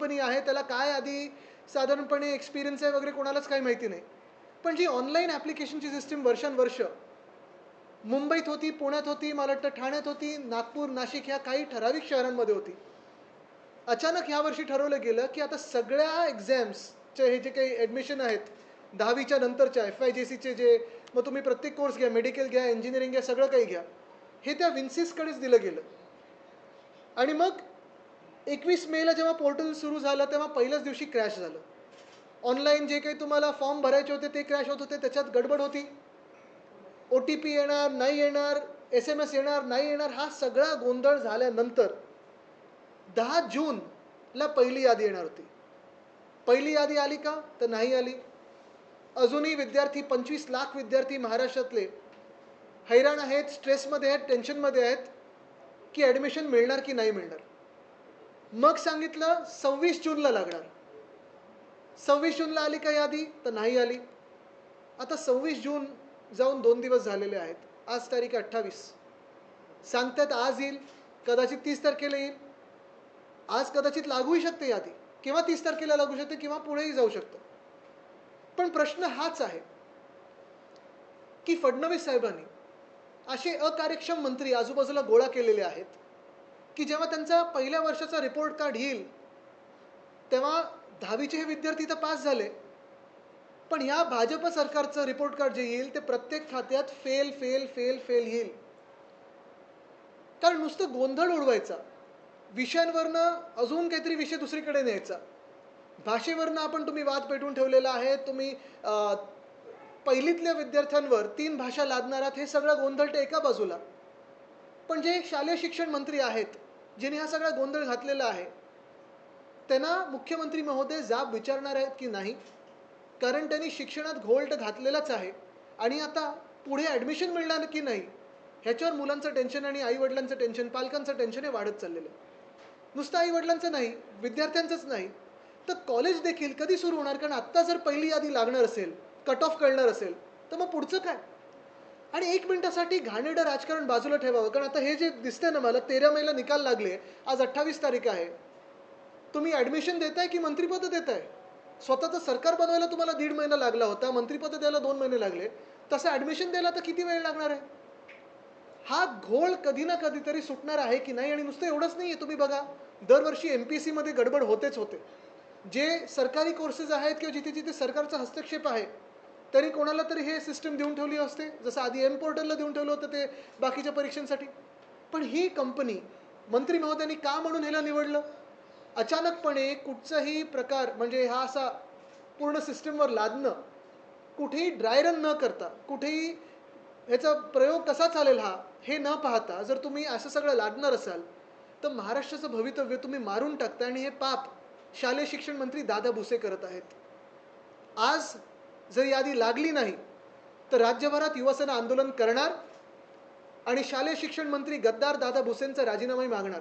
Company आहे त्याला काय आधी साधारणपणे एक्सपिरियन्स आहे वगैरे कोणालाच काही माहिती नाही. पण जी ऑनलाईन ॲप्लिकेशनची सिस्टीम वर्षानुवर्ष मुंबईत होती पुण्यात होती मला वाटतं ठाण्यात होती नागपूर नाशिक ह्या काही ठराविक शहरांमध्ये होती. अचानक ह्या वर्षी ठरवलं गेलं की आता सगळ्या एक्झाम्सचे हे जे काही ॲडमिशन आहेत दहावीच्या नंतरच्या एफ आय जे सीचे जे मग तुम्ही प्रत्येक कोर्स घ्या मेडिकल घ्या इंजिनिअरिंग घ्या सगळं काही घ्या हे त्या विन्सिसकडेच दिलं गेलं. आणि मग एकवीस मेला जेव्हा पोर्टल सुरू झालं तेव्हा पहिल्याच दिवशी क्रॅश झालं. ऑनलाईन जे काही तुम्हाला फॉर्म भरायचे होते ते क्रॅश होत होते त्याच्यात गडबड होती. ओ टी पी येणार नाही येणार एस एम एस येणार नाही येणार हा सगळा गोंधळ झाल्यानंतर दहा जूनला पहिली यादी येणार होती. पहिली यादी आली का? तर नाही आली. अजूनही विद्यार्थी पंचवीस लाख विद्यार्थी महाराष्ट्रातले हैराण आहेत स्ट्रेसमध्ये आहेत टेन्शनमध्ये आहेत की ॲडमिशन मिळणार की नाही मिळणार? मग सांगितलं सव्वीस जूनला लागणार. सव्वीस जूनला आली का यादी? तर नाही आली. आता सव्वीस जून जाऊन दोन दिवस झालेले आहेत. आज तारीख अठ्ठावीस. सांगतात आज येईल कदाचित तीस तारखेला येईल. आज कदाचित लागूही शकते यादी. किंवा तीस तारखेला लागू शकते किंवा पुढेही जाऊ शकतं. पण प्रश्न हाच आहे की फडणवीस साहेबांनी असे अकार्यक्षम मंत्री आजूबाजूला गोळा केलेले आहेत. की जेव्हा त्यांचा पहिल्या वर्षाचा रिपोर्ट कार्ड येईल तेव्हा दहावीचे हे विद्यार्थी तर पास झाले. पण ह्या भाजप सरकारचं रिपोर्ट कार्ड जे येईल ते प्रत्येक खात्यात फेल फेल फेल फेल येईल. कारण नुसतं गोंधळ उडवायचा. विषयांवरनं अजून काहीतरी विषय दुसरीकडे न्यायचा. भाषेवरनं आपण तुम्ही वाद पेटवून ठेवलेला आहे तुम्ही पहिलीतल्या विद्यार्थ्यांवर तीन भाषा लादणार आहात हे सगळं गोंधळ ते एका बाजूला. पण जे शालेय शिक्षण मंत्री आहेत ज्यांनी हा सगळा गोंधळ घातलेला आहे त्यांना मुख्यमंत्री महोदय जाब विचारणार आहेत की नाही? कारण त्यांनी शिक्षणात घोल्ट घातलेलाच आहे. आणि आता पुढे ॲडमिशन मिळणार की नाही? ह्याच्यावर मुलांचं टेन्शन आणि आईवडिलांचं टेन्शन पालकांचं टेन्शन हे वाढत चाललेलं आहे. नुसतं आईवडिलांचं नाही विद्यार्थ्यांचंच नाही. तर कॉलेज देखील कधी सुरू होणार? कारण आत्ता जर पहिली यादी लागणार असेल कट ऑफ कळणार असेल तर मग पुढचं काय? आणि एक मिनिटासाठी घाणेरडं राजकारण बाजूला ठेवावं. कारण आता हे जे दिसतंय ना मला तेरा मेला निकाल लागले आज अठ्ठावीस तारीख आहे. तुम्ही ॲडमिशन देताय की मंत्रिपद देताय? स्वतःचं सरकार बनवायला तुम्हाला दीड महिना लागला होता मंत्रिपद द्यायला दोन महिने लागले. तसं ॲडमिशन द्यायला तर किती वेळ लागणार आहे? हा घोळ कधी ना कधीतरी सुटणार आहे की नाही? आणि नुसतं एवढंच नाही आहे तुम्ही बघा. दरवर्षी एम पी एस सीमध्ये गडबड होतेच होते. जे सरकारी कोर्सेस आहेत किंवा जिथे जिथे सरकारचा हस्तक्षेप आहे तरी कोणाला तरी हे सिस्टम देऊन ठेवली असते. जसं आधी एम पोर्टलला देऊन ठेवलं होतं ते बाकीच्या परीक्षांसाठी. पण ही कंपनी मंत्री महोदयांनी का म्हणून ह्याला निवडलं? अचानकपणे कुठचाही प्रकार म्हणजे हा असा पूर्ण सिस्टमवर लादणं कुठेही ड्राय रन न करता कुठेही ह्याचा प्रयोग कसा चालेल हा हे न पाहता जर तुम्ही असं सगळं लादणार असाल तर महाराष्ट्राचं भवितव्य तुम्ही मारून टाकता आणि हे पाप शालेय शिक्षण मंत्री दादा भुसे करत आहेत. आज जर यादी लागली नाही तर राज्यभरात युवासेना आंदोलन करणार आणि शालेय शिक्षण मंत्री गद्दार दादा भुसेंचा राजीनामाही मागणार.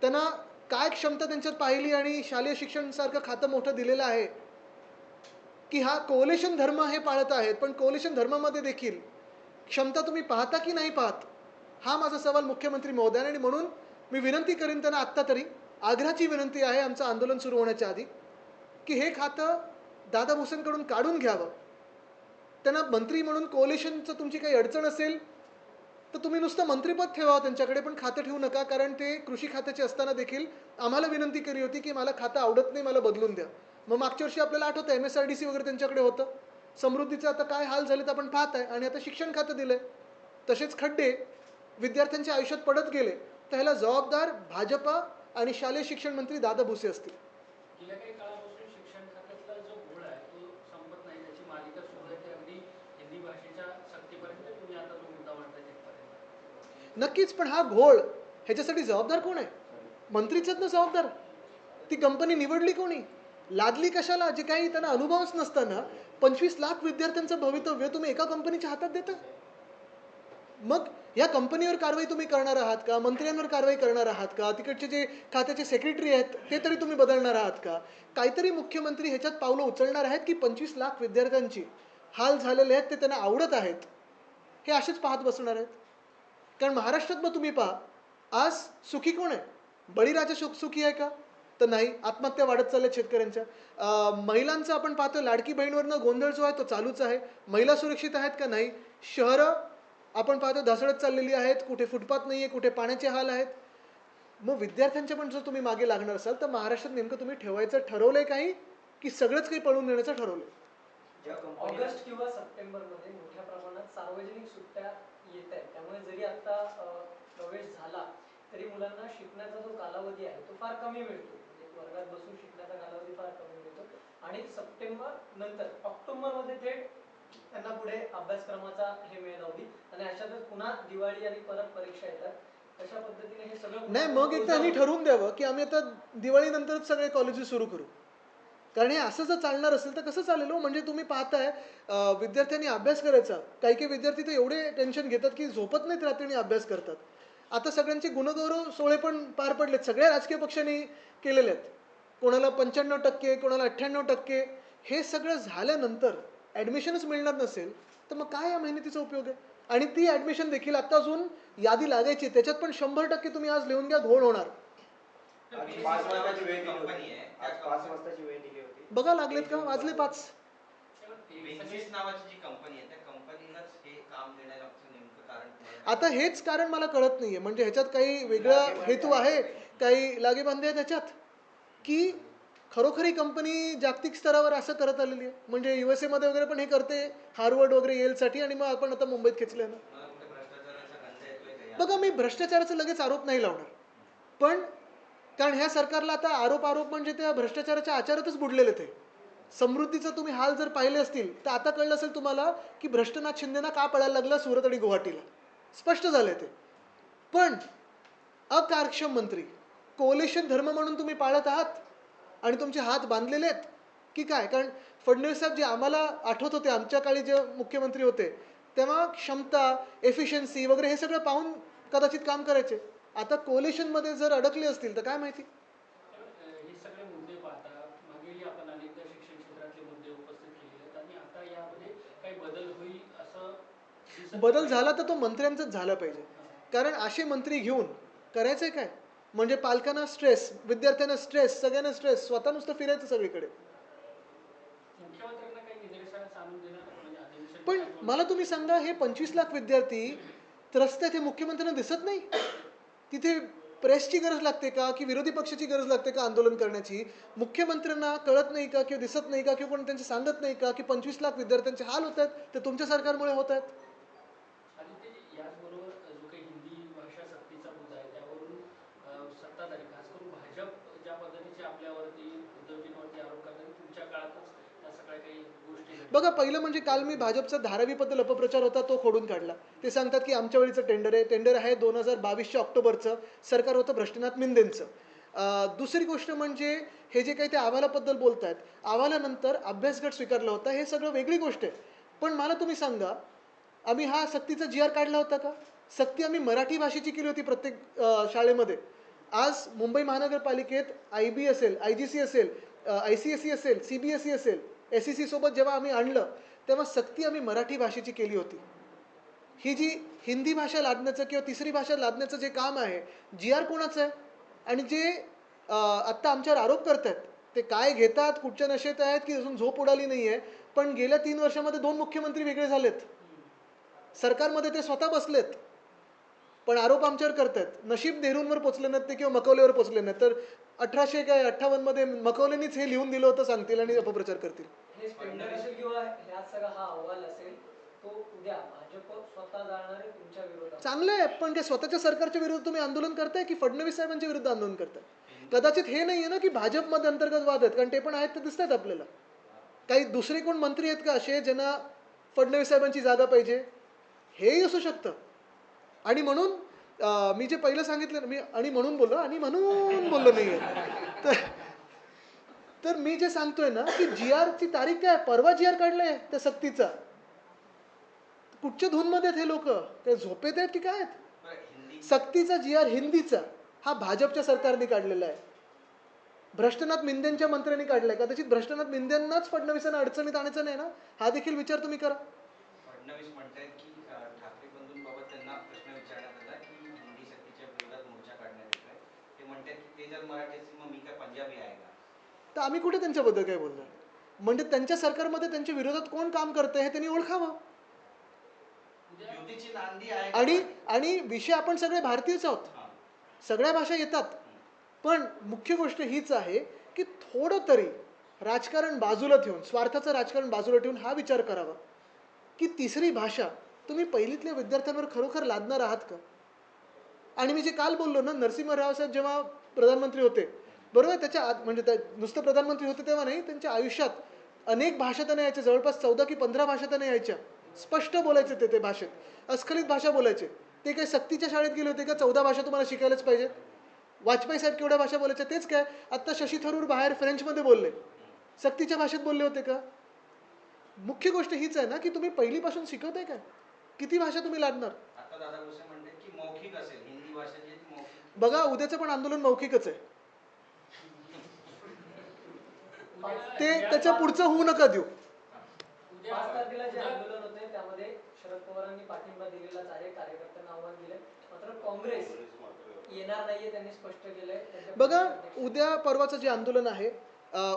त्यांना काय क्षमता त्यांच्यात पाहिली आणि शालेय शिक्षणसारखं खातं मोठं दिलेलं आहे की हा कोलेशन धर्म हे पाळत आहेत पण कोलेशन धर्मामध्ये देखील क्षमता तुम्ही पाहता की नाही पाहत? हा माझा सवाल मुख्यमंत्री महोदयाने आणि म्हणून मी विनंती करीन त्यांना आत्ता तरी. आग्रहाची विनंती आहे आमचं आंदोलन सुरू होण्याच्या आधी की हे खातं दादा भुसेंकडून काढून घ्यावं. त्यांना मंत्री म्हणून कोलेशनचं तुमची काही अडचण असेल तर तुम्ही नुसतं मंत्रीपद ठेवा त्यांच्याकडे पण खातं ठेवू नका कारण ते कृषी खात्याचे असताना देखील आम्हाला विनंती केली होती की मला खातं आवडत नाही मला बदलून द्या. मग मागच्या वर्षी आपल्याला आठवतं M S R D C वगैरे त्यांच्याकडे होतं. समृद्धीचं आता काय हाल झाले तर आपण पाहत आहे आणि आता शिक्षण खातं दिलंय. तसेच खड्डे विद्यार्थ्यांच्या आयुष्यात पडत गेले तर ह्याला जबाबदार भाजपा आणि शालेय शिक्षण मंत्री दादा भुसे असतील गेल्या काही काळापासून शिक्षण खात्यातला जो घोळ आहे तो संपत नाही त्याची मालिका सुरू आहे ते अगदी हिंदी भाषेच्या सक्तीपर्यंत तुम्ही आता जो मुद्दा मांडताय तिथपर्यंत नक्कीच पण हा घोळ ह्याच्यासाठी जबाबदार कोण आहे? मंत्रीच आहेत ना जबाबदार. ती कंपनी निवडली कोणी? लादली कशाला? जे काही त्यांना अनुभवच नसताना पंचवीस लाख विद्यार्थ्यांचं भवितव्य तुम्ही एका कंपनीच्या हातात देता? मग या कंपनीवर कारवाई तुम्ही करणार आहात का? मंत्र्यांवर कारवाई करणार आहात का? तिकडचे जे खात्याचे सेक्रेटरी आहेत ते तरी तुम्ही बदलणार आहात का? काहीतरी मुख्यमंत्री ह्याच्यात पावलं उचलणार आहेत की पंचवीस लाख विद्यार्थ्यांची हाल झालेले आहेत ते त्यांना आवडत आहेत? हे असेच पाहत बसणार आहेत. कारण महाराष्ट्रात मग तुम्ही पहा आज सुखी कोण आहे? बळीराजा सुख सुखी आहे का? तर नाही आत्महत्या वाढत चालल्या शेतकऱ्यांच्या. महिलांचं आपण पाहतो लाडकी बहीणवरनं गोंधळ जो आहे तो चालूच आहे. महिला सुरक्षित आहेत का नाही? शहरं आपण पाहतो ढासळत चाललेली आहेत कुठे फुटपाथ नाही आहे कुठे पाण्याचे हाल आहेत. मग विद्यार्थ्यांच्या पण जर तुम्ही मागे लागणार असाल तर महाराष्ट्रात नेमकं तुम्ही ठेवायचं ठरवलंय काही? की सगळंच काही पळून देण्याचं कंपन्या ऑगस्ट किंवा सप्टेंबरमध्ये सार्वजनिक सुट्ट्या येत आहेत. त्यामुळे जरी आता प्रवेश झाला तरी मुलांना शिकण्याचा जो कालावधी आहे तो फार कमी मिळतो. म्हणजे वर्गात बसून शिकण्याचा कालावधी फार कमी मिळतो. आणि सप्टेंबर नंतर ऑक्टोबरमध्ये थेट त्यांना पुढे अभ्यासक्रमाचा हे मेळ लावली. आणि अशातच पुन्हा दिवाळी आणि परत परीक्षा येतात. अशा पद्धतीने हे सगळं नाही मग एक त्यांनी ठरवून द्यावं की आम्ही आता दिवाळीनंतरच सगळे कॉलेजेस सुरू करू. कारण हे असं जर चालणार असेल तर कसं चालेल हो? म्हणजे तुम्ही पाहताय विद्यार्थ्यांनी अभ्यास करायचा. काही काही विद्यार्थी तर एवढे टेन्शन घेतात की झोपत नाहीत रात्री आणि अभ्यास करतात. आता सगळ्यांचे गुणगौरव सोहळे पण पार पडलेत. सगळ्या राजकीय पक्षांनी केलेले आहेत. कोणाला पंच्याण्णव टक्के कोणाला अठ्ठ्याण्णव टक्के हे सगळं झाल्यानंतर ॲडमिशनच मिळणार नसेल तर मग काय या मेहनतीचा उपयोग आहे? आणि ती ॲडमिशन देखील आता अजून यादी लागायची त्याच्यात पण शंभर टक्के तुम्ही आज लिहून घ्या घोळ होणार. आज पाच वाजताची वेळ दिली होती. आज पाच वाजताची वेळ दिली होती. बघा लागलेत का? वाजले पाच. बेंचेस नावाची जी कंपनी आहे त्या कंपनीलाच हे काम देण्याचं नेमकं कारण तुम्हाला आता हेच कारण मला कळत नाहीये. म्हणजे ह्याच्यात काही वेगळा हेतू आहे. काही लागेबांधे आहे त्याच्यात? की खरोखर ही कंपनी जागतिक स्तरावर असं करत आलेली आहे? म्हणजे युएसए मध्ये वगैरे पण हे करते हार्वर्ड वगैरे येलसाठी आणि मग आपण आता मुंबईत खेचले ना. मला कुठे भ्रष्टाचाराचा गंध येतोय का या? बघा मी भ्रष्टाचाराचा लगेच आरोप नाही लावणार. पण कारण ह्या सरकारला आता आरोप आरोप म्हणजे त्या भ्रष्टाचाराच्या आचारातच बुडलेले ते. समृद्धीचं तुम्ही हाल जर पाहिले असतील तर आता कळलं असेल तुम्हाला की भ्रष्टनाथ शिंदेना का पळायला लागला सुरत आणि गुवाहाटीला. स्पष्ट झाले ते. पण अकार्यक्षम मंत्री कोलेशन धर्म म्हणून तुम्ही पाळत आहात आणि तुमचे हात बांधलेले आहेत की काय? कारण फडणवीस साहेब जे आम्हाला आठवत होते आमच्या काळी जे मुख्यमंत्री होते तेव्हा क्षमता एफिशियन्सी वगैरे हे सगळं पाहून कदाचित काम करायचे. आता कोलेशनमध्ये जर अडकले असतील तर काय माहिती? बदल. झाला तर तो मंत्र्यांचाच झाला पाहिजे. कारण असे मंत्री घेऊन करायचंय काय? म्हणजे पालकांना स्ट्रेस विद्यार्थ्यांना स्ट्रेस सगळ्यांना स्ट्रेस स्वतः नुसतं फिरायचं सगळीकडे. म्हणजे पण? मला तुम्ही सांगा हे पंचवीस लाख विद्यार्थी त्रस्त आहेत हे मुख्यमंत्र्यांना दिसत नाही? तिथे प्रेसची गरज लागते का की विरोधी पक्षाची गरज लागते का आंदोलन करण्याची? मुख्यमंत्र्यांना कळत नाही का किंवा दिसत नाही का किंवा कोणी त्यांचे सांगत नाही का की पंचवीस लाख विद्यार्थ्यांचे हाल होत आहेत ते तुमच्या सरकारमुळे होत आहेत आणि ते याचबरोबर जो काही हिंदी भाषा सक्तीचा मुद्दा आहे त्यावरून अ, सत्ताधारी खास करून भाजप ज्या पद्धतीचे आपल्यावरती उद्धवजींवरती आरोप करतात तुमच्या काळातच या सगळ्या काही गोष्टी घडल्या. बघा पहिलं म्हणजे काल मी भाजपचा धारावीबद्दल अपप्रचार होता तो खोडून काढला. ते सांगतात की आमच्या वेळीचं टेंडर आहे. टेंडर आहे दोन हजार बावीसच्या ऑक्टोबरचं. सरकार होतं भ्रष्टनाथ मिंदेंचं. दुसरी गोष्ट म्हणजे हे जे काही ते अहवालाबद्दल बोलत आहेत अहवालानंतर अभ्यासगट स्वीकारला होता हे सगळं वेगळी गोष्ट आहे. पण मला तुम्ही सांगा आम्ही हा सक्तीचा जी आर काढला होता का? सक्ती आम्ही मराठी भाषेची केली होती प्रत्येक शाळेमध्ये. आज मुंबई महानगरपालिकेत आय बी असेल आय जी सी असेल आय सी एस सी असेल सी बी एस सी असेल एस सी सीसोबत जेव्हा आम्ही आणलं तेव्हा सक्ती आम्ही मराठी भाषेची केली होती. ही जी हिंदी भाषा लादण्याचं किंवा तिसरी भाषा लादण्याचं जे काम आहे जी आर कोणाचं आहे? आणि जे आत्ता आमच्यावर आरोप करतात ते काय घेतात कुठच्या नशेत आहेत की अजून झोप उडाली नाही आहे पण गेल्या तीन वर्षामध्ये दोन मुख्यमंत्री वेगळे झालेत. सरकारमध्ये ते स्वतः बसलेत. पण आरोप आमच्यावर करतात नशीब नेहरूंवर पोचले नाहीत ते किंवा मकवलेवर पोचले नाहीत. तर अठराशे काय अठ्ठावन्नमध्ये मकवलेनीच हे लिहून दिलं होतं सांगतील आणि अपप्रचार करतील. तो चांगलं आहे पण काय स्वतःच्या सरकारच्या विरुद्ध तुम्ही आंदोलन करताय की फडणवीस साहेबांच्या विरुद्ध आंदोलन करताय? कदाचित हे नाहीये ना की भाजपमध्ये अंतर्गत वाद आहेत कारण ते पण आहेत ते दिसतात आपल्याला. काही दुसरे कोण मंत्री आहेत का असे ज्यांना फडणवीस साहेबांची जागा पाहिजे? हेही असू शकतं. आणि म्हणून मी जे पहिलं सांगितलं ना मी आणि म्हणून बोललो आणि म्हणून बोललो नाही तर तर मी जे सांगतोय ना की जी ची तारीख काय? परवा जी आर काढलाय त्या सक्तीचा. कुठच्या धूनमध्ये आहेत हे लोक? ते झोपेत आहेत की काय आहेत? सक्तीचा जी आर हिंदीचा. हा भाजपच्या सरकारने काढलेला आहे. भ्रष्टनाथ मिंदेंच्या मंत्र्यांनी काढलाय. कदाचित भ्रष्टनाथ मिंदेंनाच फडणवीसांना अडचणीत आणायचं नाही ना? हा देखील विचार तुम्ही करा. की ते जर मराठी असेल मग मी काय पंजाबी आहे का? तर आम्ही कुठे त्यांच्याबद्दल काय बोलणार? म्हणजे त्यांच्या सरकारमध्ये त्यांच्या विरोधात कोण काम करतंय हे त्यांनी ओळखावं. उद्या युतीची नांदी आहे का? आणि आणि विषय आपण सगळे भारतीयच आहोत. हा. सगळ्या भाषा येतात. पण मुख्य गोष्ट हीच आहे की थोडं तरी राजकारण बाजूला ठेवून स्वार्थाचं राजकारण बाजूला ठेवून हा विचार करावा. की तिसरी भाषा तुम्ही पहिलीतल्या विद्यार्थ्यांवर खरोखर लादणार आहात का? आणि मी जे काल बोललो ना नरसिंह राव साहेब जेव्हा प्रधानमंत्री होते. बरोबर? त्याच्या आत म्हणजे त्या नुसतं प्रधानमंत्री होते तेव्हा नाही त्यांच्या आयुष्यात अनेक भाषा त्यांना यायच्या. जवळपास चौदा की पंधरा भाषा त्यांना यायच्या. स्पष्ट बोलायचे ते ते भाषेत. अस्खलित भाषा बोलायचे. ते काही सक्तीच्या शाळेत गेले होते का? चौदा भाषा तुम्हाला शिकायलाच पाहिजेत. वाजपेयी साहेब केवढ्या भाषा बोलायच्या तेच काय? आत्ता शशी थरूर बाहेर फ्रेंचमध्ये बोलले. सक्तीच्या भाषेत बोलले होते का? मुख्य गोष्ट हीच आहे ना की तुम्ही पहिलीपासून शिकवताय काय? किती भाषा तुम्ही लादणार आता दादा भुसे म्हणते की मौखिक असेल हिंदी भाषा जी आहे ती मौखिक बघा उद्याचं पण आंदोलन मौखिकच आहे. ते त्याच्या पुढचं होऊ नका देऊ. बघा उद्या परवाचं जे आंदोलन आहे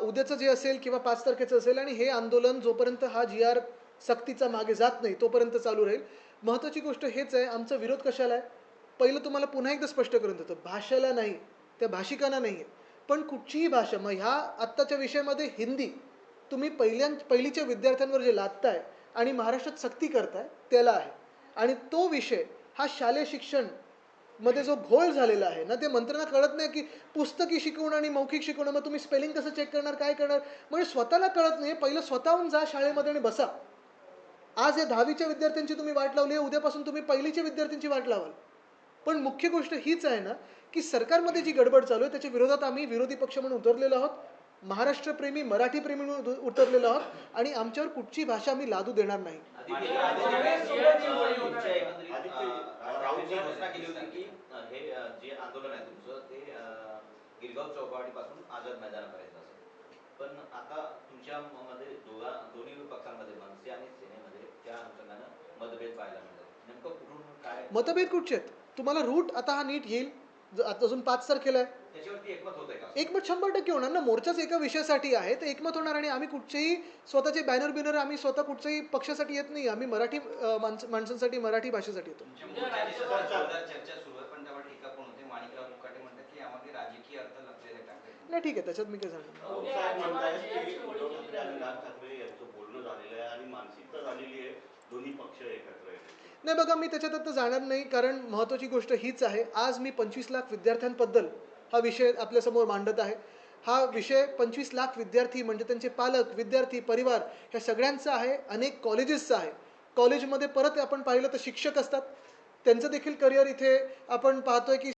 उद्याचं जे असेल किंवा पाच तारखेचं असेल आणि हे आंदोलन जोपर्यंत हा जी आर सक्तीचा मागे जात नाही तोपर्यंत चालू राहील. महत्त्वाची गोष्ट हेच आहे आमचा विरोध कशाला आहे? पहिलं तुम्हाला पुन्हा एकदा स्पष्ट करून देतो. भाषेला नाही त्या भाषिकांना नाही आहे पण कुठचीही भाषा मग ह्या आत्ताच्या विषयामध्ये हिंदी तुम्ही पहिल्या पहिलीच्या विद्यार्थ्यांवर जे लादताय आणि महाराष्ट्रात सक्ती करताय त्याला आहे. आणि तो विषय हा शालेय शिक्षणमध्ये जो घोळ झालेला आहे ना ते मंत्र्यांना कळत नाही की पुस्तकी शिकवणं आणि मौखिक शिकवणं मग तुम्ही स्पेलिंग कसं चेक करणार काय करणार? म्हणजे स्वतःला कळत नाही पहिलं स्वतःहून जा शाळेमध्ये आणि बसा. आज या दहावीच्या विद्यार्थ्यांची तुम्ही वाट लावली आहे उद्यापासून तुम्ही पहिलीच्या विद्यार्थ्यांची वाट लावाल. पण मुख्य गोष्ट हीच आहे ना की सरकारमध्ये जी गडबड चालू आहे त्याच्या विरोधात आम्ही विरोधी पक्ष म्हणून उतरलेलो आहोत महाराष्ट्रप्रेमी मराठीप्रेमी म्हणून उत- उतरलेलो आहोत आणि आमच्यावर कुठची भाषा आम्ही लादू देणार नाही. पण आता तुमच्या म- मध्ये दोघा दोन्ही पक्षांमध्ये मनसे आणि सेनेमध्ये त्या अनुषंगानं मतभेद पाहायला मिळतात नेमकं कुठून काय मतभेद कुठचे आहेत? तुम्हाला रूट आता हा नीट येईल. ज- आता अजून पाच तारखेला आहे त्याच्यावरती एकमत शंभर टक्के होणार ना. मोर्चाच एका विषयासाठी आहे. तर एकमत होणार आणि आम्ही कुठचेही स्वतःचे बॅनर बिनर आम्ही स्वतः कुठच्याही पक्षासाठी येत नाही. आम्ही मराठी माणसांसाठी मराठी भाषेसाठी येतो. नाही ठीक आहे. त्याच्यात मी काय आहे दोन्ही पक्ष एकत्र नाही बघा मी त्याच्यात आता जाणार नाही कारण महत्त्वाची गोष्ट हीच आहे. आज मी पंचवीस लाख विद्यार्थ्यांबद्दल हा विषय आपल्यासमोर मांडत आहे. हा विषय पंचवीस लाख विद्यार्थी म्हणजे त्यांचे पालक विद्यार्थी परिवार ह्या सगळ्यांचा आहे अनेक कॉलेजेसचा आहे. कॉलेजमध्ये परत आपण पाहिलं तर शिक्षक असतात. त्यांचं देखील करिअर इथे आपण पाहतोय की